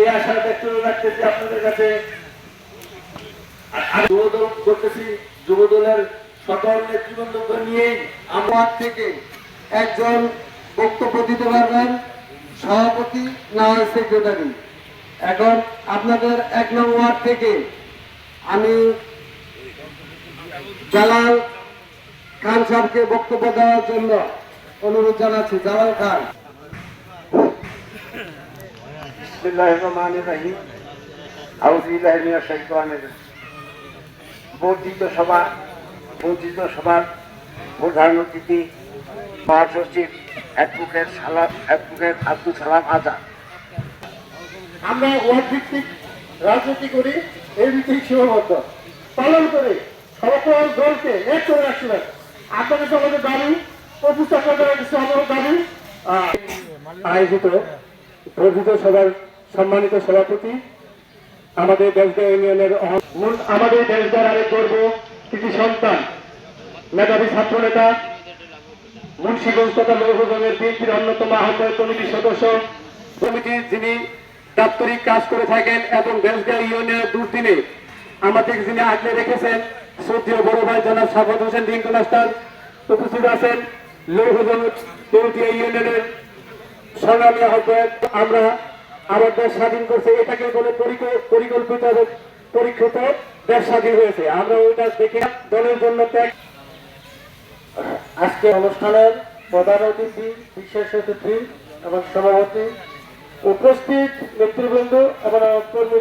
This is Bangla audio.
এই আশা ব্যক্ত রাখতেছি আপনাদের কাছে। যুবদল করতেছি, যুবদলের সকল নেতৃবৃন্দ নিয়েই আমরা থেকে একজন বক্তব্য দিতে পারবেন। সভাপতি না হয় এখন আপনাদের এক নং ওয়ার্ড থেকে আমি জালাল খান সাহেবকে বক্তব্য দেওয়ার জন্য অনুরোধ জানাচ্ছি। জালাল খান। বর্ধিত সভা, বর্ধিত সভার প্রধান অতিথি, মহাসচিব, অ্যাডভোকেট সালাম, অ্যাডভোকেট আব্দুল সালাম আজাদ। আমরা ওয়ার্ড ভিত্তিক রাজনীতি করি, এই ভিত্তিক সীমাবদ্ধ। পালন করে সকল দলকে এক করে রাখছিলেন আপনাদের আমাদের দাবি উপস্থাপন করার কিছু আমাদের দাবি আয়োজিত বর্ধিত সভার সম্মানিত সভাপতি, আমাদের দেশদা ইউনিয়নের মূল- আমাদের দেশদার আরেক গর্ব, কৃতি সন্তান, মেধাবী ছাত্র নেতা মুন্সিগঞ্জ তথা লৌহজনের বিএনপির অন্যতম আহ্বায়ক কমিটির সদস্য কমিটির যিনি দাপ্তরিক কাজ করে থাকেন এবং দেশগাঁ ইউনিয়নের দুর্দিনে আমাদের যিনি আগলে রেখেছেন, শ্রদ্ধেয় বড় ভাই জনাব সাফত হোসেন রিঙ্কু মাস্টার উপস্থিত আছেন। লৌহজন ইউনিয়নের সংগ্রামী আমরা দেশ স্বাধীন করছে। এটাকে বলে পরিকল্পিত পরীক্ষিত দেশ স্বাধীন হয়েছে। আমরা ওইটা দেখে দলের জন্য ত্যাগ। আজকে অনুষ্ঠানের প্রধান অতিথি, বিশেষ অতিথি এবং সভাপতি উপস্থিত নেতৃবৃন্দ এবং কর্মী